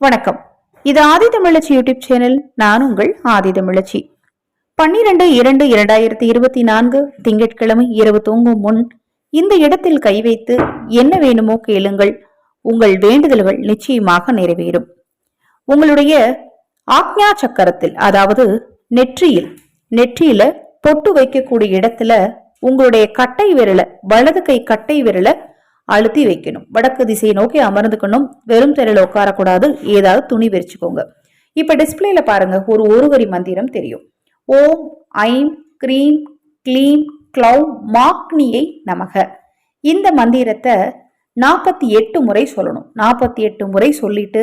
வணக்கம். இது ஆதி தமிழச்சி YouTube channel. நான் உங்கள் ஆதி தமிழச்சி. பன்னிரண்டு இரண்டு இரண்டாயிரத்தி இருபத்தி நான்கு திங்கட்கிழமை இரவு தூங்கும் முன் இந்த இடத்தில் கை வைத்து என்ன வேணுமோ கேளுங்கள். உங்கள் வேண்டுதல்கள் நிச்சயமாக நிறைவேறும். உங்களுடைய ஆக்ஞா சக்கரத்தில் அதாவது நெற்றியில் நெற்றியில பொட்டு வைக்கக்கூடிய இடத்துல உங்களுடைய கட்டை விரல வலது கை கட்டை விரல அழுத்தி வைக்கணும். வடக்கு திசையை நோக்கி அமர்ந்துக்கணும். வெறும் திரையில உட்காரக்கூடாது. ஏதாவது துணி விரிச்சுக்கோங்க. இப்ப டிஸ்பிளேல பாருங்க. ஒரு ஒரு வரி மந்திரம் தெரியும். ஓம் ஐம் க்ரீம் கிளீம் க்ளௌ மாக்னியை நமக. இந்த மந்திரத்தை நாற்பத்தி எட்டு முறை சொல்லணும். நாற்பத்தி எட்டு முறை சொல்லிட்டு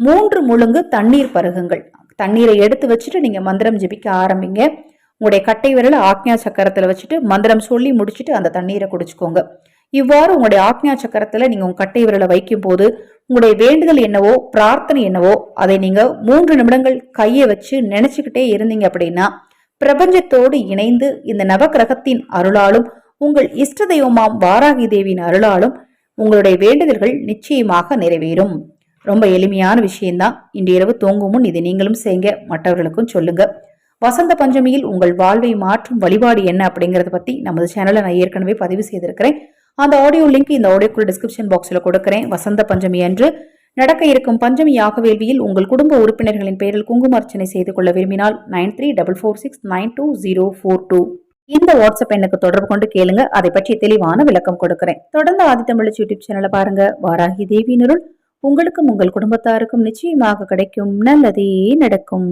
மூன்று முழுங்கு தண்ணீர் பருகுங்கள். தண்ணீரை எடுத்து வச்சுட்டு நீங்க மந்திரம் ஜெபிக்க ஆரம்பிங்க. உங்களுடைய கட்டை விரல ஆக்ஞா சக்கரத்தில் வச்சுட்டு மந்திரம் சொல்லி முடிச்சுட்டு அந்த தண்ணீரை குடிச்சுக்கோங்க. இவ்வாறு உங்களுடைய ஆக்ஞா சக்கரத்துல நீங்க உங்க கட்டை விரலை வைக்கும் போது உங்களுடைய வேண்டுதல் என்னவோ பிரார்த்தனை என்னவோ அதை நீங்க மூன்று நிமிடங்கள் கையை வச்சு நினைச்சுக்கிட்டே இருந்தீங்க அப்படின்னா பிரபஞ்சத்தோடு இணைந்து இந்த நவக்கிரகத்தின் அருளாலும் உங்கள் இஷ்ட தெய்வமாம் வாராகி தேவியின் அருளாலும் உங்களுடைய வேண்டுதல்கள் நிச்சயமாக நிறைவேறும். ரொம்ப எளிமையான விஷயம்தான். இன்று இரவு தூங்கும் முன் இதை நீங்களும் செய்யுங்க. மற்றவர்களுக்கும் சொல்லுங்க. வசந்த பஞ்சமியில் உங்கள் வாழ்வை மாற்றும் வழிபாடு என்ன அப்படிங்கறத பத்தி நமது சேனலை நான் ஏற்கனவே பதிவு செய்திருக்கிறேன். அந்த ஆடியோ லிங்க் இந்த ஆடியோக்குள் டிஸ்கிரிப்ஷன் பாக்ஸில் கொடுக்கிறேன். வசந்த பஞ்சமி அன்று நடக்க இருக்கும் பஞ்சமி யாக வேள்வியில் உங்கள் குடும்ப உறுப்பினர்களின் பெயரில் குங்கும அர்ச்சனை செய்து கொள்ள விரும்பினால் nine three double four six nine two zero four two இந்த வாட்ஸ்அப் எண்ணுக்கு தொடர்பு கொண்டு கேளுங்க. அதை பற்றி தெளிவான விளக்கம் கொடுக்கிறேன். தொடர்ந்து ஆதித்தமிழ் யூடியூப் சேனலை பாருங்க. வாராகி தேவியினருள் உங்களுக்கும் உங்கள் குடும்பத்தாருக்கும் நிச்சயமாக கிடைக்கும். நல்லதே நடக்கும்.